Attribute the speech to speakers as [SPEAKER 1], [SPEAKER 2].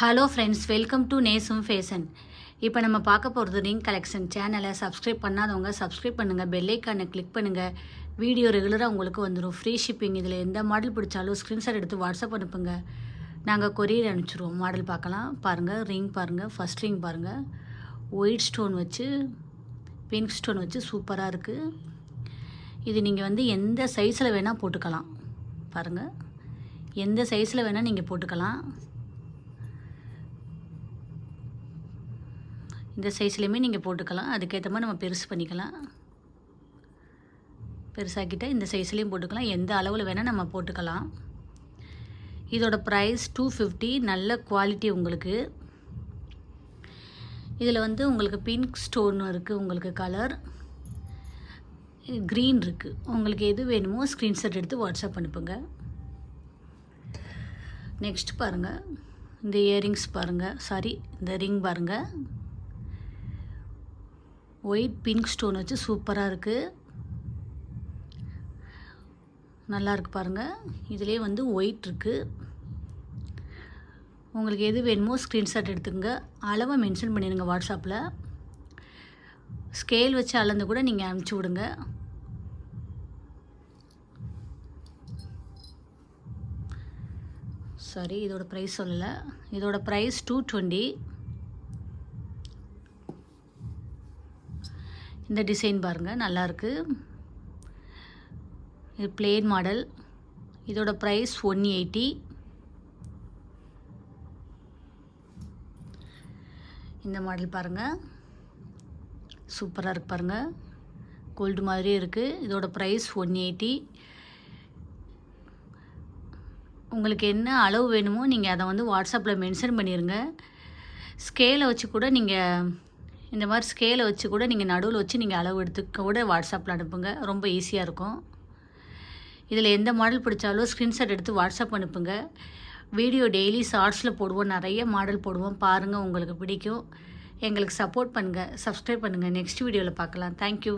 [SPEAKER 1] Hello friends welcome to நேசும் fashion இப்போ நம்ம பார்க்க போகிறது ரிங் கலெக்ஷன் சேனலை சப்ஸ்கிரைப் பண்ணாதவங்க சப்ஸ்கிரைப் பண்ணுங்கள் பெல்லைக்கானை கிளிக் பண்ணுங்கள் வீடியோ ரெகுலராக உங்களுக்கு வந்துடும் ஃப்ரீ ஷிப்பிங் இதில் எந்த மாடல் பிடிச்சாலும் ஸ்க்ரீன்ஷாட் எடுத்து வாட்ஸ்அப் அனுப்புங்க. நாங்கள் கொரியர் அனுப்பிச்சிடுவோம் மாடல் பார்க்கலாம். பாருங்கள் ரிங் பாருங்கள் ஃபஸ்ட் ரிங் பாருங்கள் ஒயிட் ஸ்டோன் வச்சு பிங்க் ஸ்டோன் வச்சு சூப்பராக இருக்குது இது நீங்கள் வந்து எந்த சைஸில் வேணால் போட்டுக்கலாம். பாருங்கள் எந்த சைஸில் வேணால் நீங்கள் போட்டுக்கலாம். இந்த சைஸ்லேயுமே நீங்கள் போட்டுக்கலாம். அதுக்கேற்ற மாதிரி நம்ம பெருசு பண்ணிக்கலாம். பெருசாக்கிட்டால் இந்த சைஸ்லேயும் போட்டுக்கலாம். எந்த அளவில் வேணால் நம்ம போட்டுக்கலாம். இதோட ப்ரைஸ் டூ ஃபிஃப்டி நல்ல குவாலிட்டி உங்களுக்கு. இதில் வந்து உங்களுக்கு பிங்க் ஸ்டோன் இருக்குது உங்களுக்கு கலர் க்ரீன் இருக்குது உங்களுக்கு எது வேணுமோ ஸ்க்ரீன்ஷாட் எடுத்து வாட்ஸ்அப் அனுப்புங்க. நெக்ஸ்ட் பாருங்கள் இந்த இயரிங்ஸ் பாருங்கள் சாரி இந்த ரிங் பாருங்கள் ஒயிட் பிங்க் ஸ்டோன் வச்சு சூப்பராக இருக்குது நல்லாயிருக்கு பாருங்கள் இதிலே வந்து ஒயிட் இருக்குது உங்களுக்கு எது வேணுமோ ஸ்க்ரீன்ஷாட் எடுத்துக்கோங்க. அளவை மென்ஷன் பண்ணிடுங்க வாட்ஸ்அப்பில் ஸ்கேல் வச்சு அளந்து கூட நீங்கள் அனுப்பிச்சி விடுங்க. சாரி இதோட ப்ரைஸ் சொல்லலை. இதோட ப்ரைஸ் டூ டுவெண்ட்டி இந்த டிசைன் பாருங்கள் நல்லாயிருக்கு இது பிளேன் மாடல் இதோட ப்ரைஸ் ஒன் எயிட்டி இந்த மாடல் பாருங்கள் சூப்பராக இருக்கு பாருங்கள் கோல்டு மாதிரியே இருக்குது இதோட ப்ரைஸ் ஒன் எயிட்டி உங்களுக்கு என்ன அளவு வேணுமோ நீங்கள் அதை வந்து வாட்ஸ்அப்பில் மென்ஷன் பண்ணிடுங்க ஸ்கேலை வச்சு கூட நீங்கள் இந்த மாதிரி ஸ்கேலை வச்சு கூட நீங்கள் நடுவில் வச்சு நீங்கள் அளவு எடுத்து கூட வாட்ஸ்அப்பில் அனுப்புங்க. ரொம்ப ஈஸியாக இருக்கும். இதில் எந்த மாடல் பிடிச்சாலும் ஸ்க்ரீன்ஷாட் எடுத்து வாட்ஸ்அப் அனுப்புங்க. வீடியோ டெய்லி ஷார்ட்ஸில் போடுவோம். நிறைய மாடல் போடுவோம். பாருங்கள் உங்களுக்கு பிடிக்கும். எங்களுக்கு சப்போர்ட் பண்ணுங்கள் சப்ஸ்கிரைப் பண்ணுங்கள் நெக்ஸ்ட் வீடியோவில் பார்க்கலாம். தேங்க்யூ